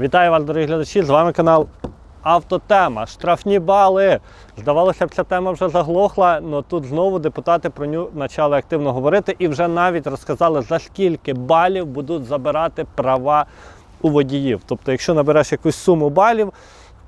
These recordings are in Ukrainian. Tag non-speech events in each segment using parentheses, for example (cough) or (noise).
Вітаю вас, дорогі глядачі! З вами канал Автотема. Штрафні бали. Здавалося б, ця тема вже заглохла, але тут знову депутати про ню почали активно говорити і вже навіть розказали, за скільки балів будуть забирати права у водіїв. Тобто, якщо набереш якусь суму балів,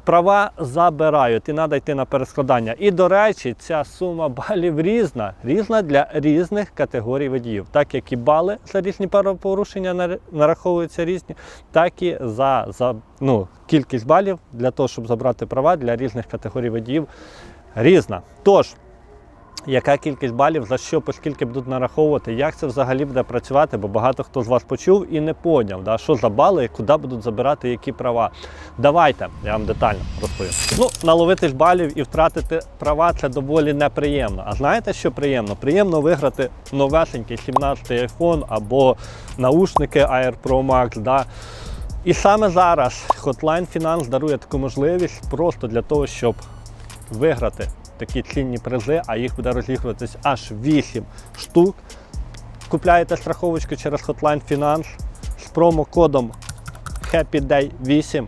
права забирають і треба йти на перескладання. І до речі, ця сума балів різна, різна для різних категорій водіїв. Так як і бали за різні правопорушення нараховуються різні, так і за, за ну, кількість балів для того, щоб забрати права для різних категорій водіїв різна. Тож, яка кількість балів, за що, оскільки будуть нараховувати, як це взагалі буде працювати, бо багато хто з вас почув і не поняв, да, що за бали куди будуть забирати які права. Давайте, я вам детально розповім. Ну, наловити балів і втратити права це доволі неприємно. А знаєте, що приємно? Приємно виграти новесенький 17-й iPhone або наушники Air Pro Max. Да. І саме зараз Hotline Finance дарує таку можливість просто для того, щоб виграти такі цінні призи, а їх буде розігруватись аж 8 штук. Купляєте страховочку через Hotline Finance з промокодом HAPPYDAY8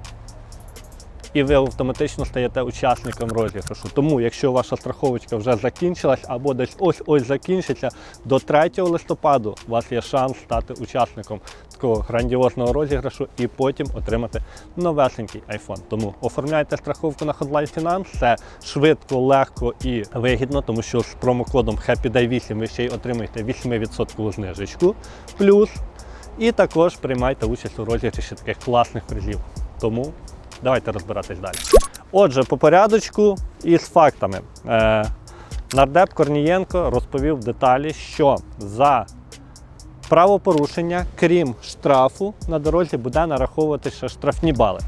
і ви автоматично стаєте учасником розіграшу. Тому, якщо ваша страховочка вже закінчилась або десь ось-ось закінчиться, до 3 листопаду у вас є шанс стати учасником такого грандіозного розіграшу і потім отримати новесенький iPhone. Тому оформляйте страховку на Hotline Finance. Це швидко, легко і вигідно, тому що з промокодом HAPPYDAY8 ви ще й отримаєте 8% знижечку. Плюс і також приймайте участь у розіграші таких класних призів. Тому давайте розбиратись далі. Отже, по порядочку і з фактами. Е, нардеп Корнієнко розповів деталі, що за правопорушення, крім штрафу, на дорозі буде нараховувати ще штрафні бали.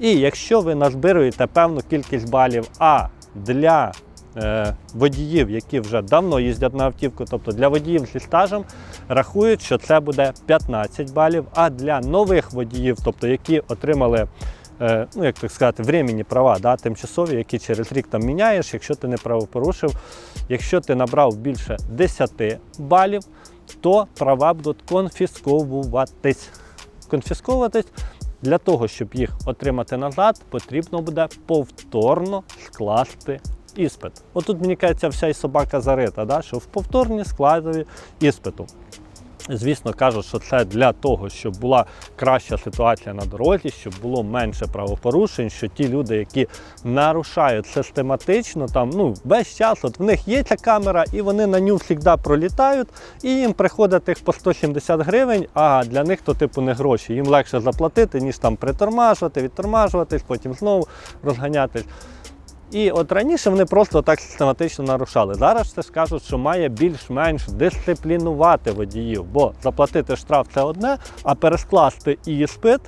І якщо ви назбируєте певну кількість балів, а для е, водіїв, які вже давно їздять на автівку, тобто для водіїв зі стажем, рахують, що це буде 15 балів. А для нових водіїв, тобто які отримали, ну як так сказати, временні права, да, тимчасові, які через рік там міняєш, якщо ти не правопорушив, якщо ти набрав більше 10 балів, то права будуть конфісковуватись. Конфісковуватись для того, щоб їх отримати назад, потрібно буде повторно скласти іспит. Отут, мені кажеться, вся і собака зарита, да? що в повторні складові іспиту. Звісно, кажуть, що це для того, щоб була краща ситуація на дорозі, щоб було менше правопорушень, що ті люди, які нарушають систематично, там ну весь час, от в них є ця камера, і вони на ню завжди пролітають, і їм приходить тих по 170 гривень, а для них то типу не гроші. Їм легше заплатити, ніж там притормажувати, відтормажуватись, потім знову розганятись. І от раніше вони просто так систематично нарушали. Зараз це скажуть, що має більш-менш дисциплінувати водіїв, бо заплатити штраф це одне, а перескласти іспит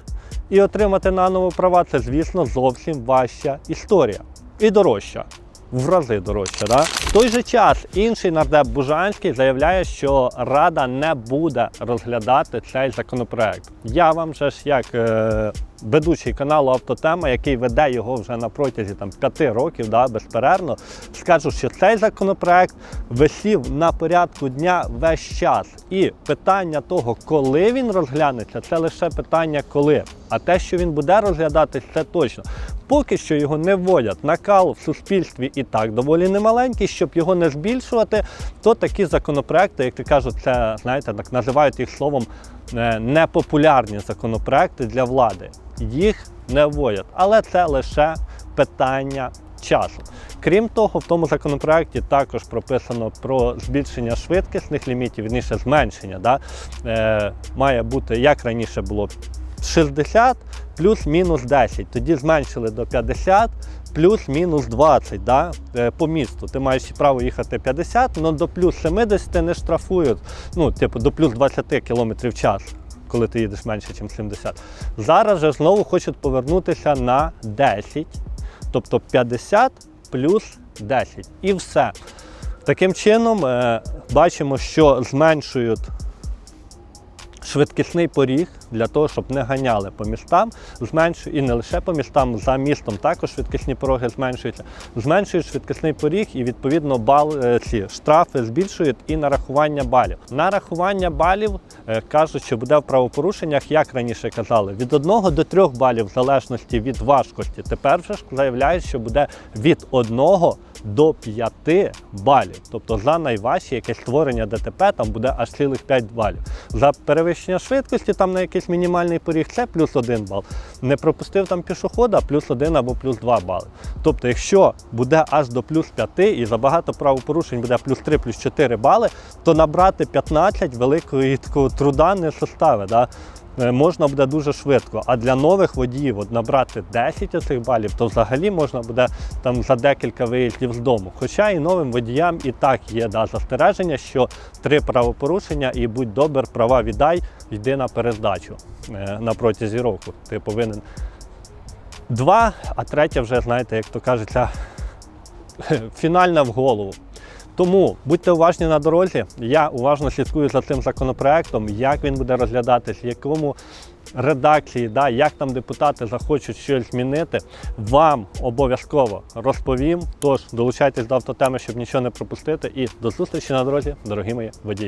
і отримати наново права це, звісно, зовсім важча історія. І дорожча. В рази дорожче, да? В той же час інший нардеп Бужанський заявляє, що Рада не буде розглядати цей законопроект. Я вам же ж як е, ведучий каналу Автотема, який веде його вже на протязі там, п'яти років, да, безперервно, скажу, що цей законопроект висів на порядку дня весь час. І питання того, коли він розглянеться, це лише питання коли. А те, що він буде розглядатись, це точно. Поки що його не вводять. Накал в суспільстві і так доволі немаленький, щоб його не збільшувати, то такі законопроекти, як ти кажуть, це знаєте, так називають їх словом непопулярні законопроекти для влади. Їх не вводять. Але це лише питання часу. Крім того, в тому законопроекті також прописано про збільшення швидкісних лімітів, вірніше зменшення. Да? Е, має бути, як раніше було, 60 плюс-мінус 10. Тоді зменшили до 50 плюс-мінус 20 да? е, по місту. Ти маєш право їхати 50, але до плюс 70 не штрафують. Ну, типу, до плюс 20 км в час. Коли ти їдеш менше, ніж 70. Зараз же знову хочуть повернутися на 10, тобто 50 плюс 10. І все. Таким чином, е, бачимо, що зменшують швидкісний поріг для того, щоб не ганяли по містам, зменшує і не лише по містам, за містом також швидкісні пороги зменшуються. Зменшують швидкісний поріг і відповідно бал е, ці штрафи збільшують і нарахування балів. Нарахування балів е, кажуть, що буде в правопорушеннях, як раніше казали, від 1 до 3 балів в залежності від важкості. Тепер вже ж заявляють, що буде від 1 до 5 балів. Тобто за найважче якесь створення ДТП там буде аж цілих 5 балів. За перевищення швидкості там на якийсь мінімальний поріг це плюс 1 бал. Не пропустив там пішохода, плюс 1 або плюс 2 бали. Тобто, якщо буде аж до плюс 5 і за багато правопорушень буде плюс 3, плюс 4 бали, то набрати 15 великої такого труда не составить. Да? Е, Можна буде дуже швидко. А для нових водіїв от набрати 10 цих балів, то взагалі можна буде там за декілька виїздів з дому. Хоча і новим водіям і так є да, застереження, що три правопорушення і будь добр, права віддай, йди на перездачу е, на протязі року. Ти повинен два, а третя вже, знаєте, як то кажеться, (laughs) фінальна в голову. Тому будьте уважні на дорозі. Я уважно слідкую за цим законопроектом, як він буде розглядатись, в якому редакції, да, як там депутати захочуть щось змінити. Вам обов'язково розповім. Тож долучайтесь до автотеми, щоб нічого не пропустити. І до зустрічі на дорозі, дорогі мої водії.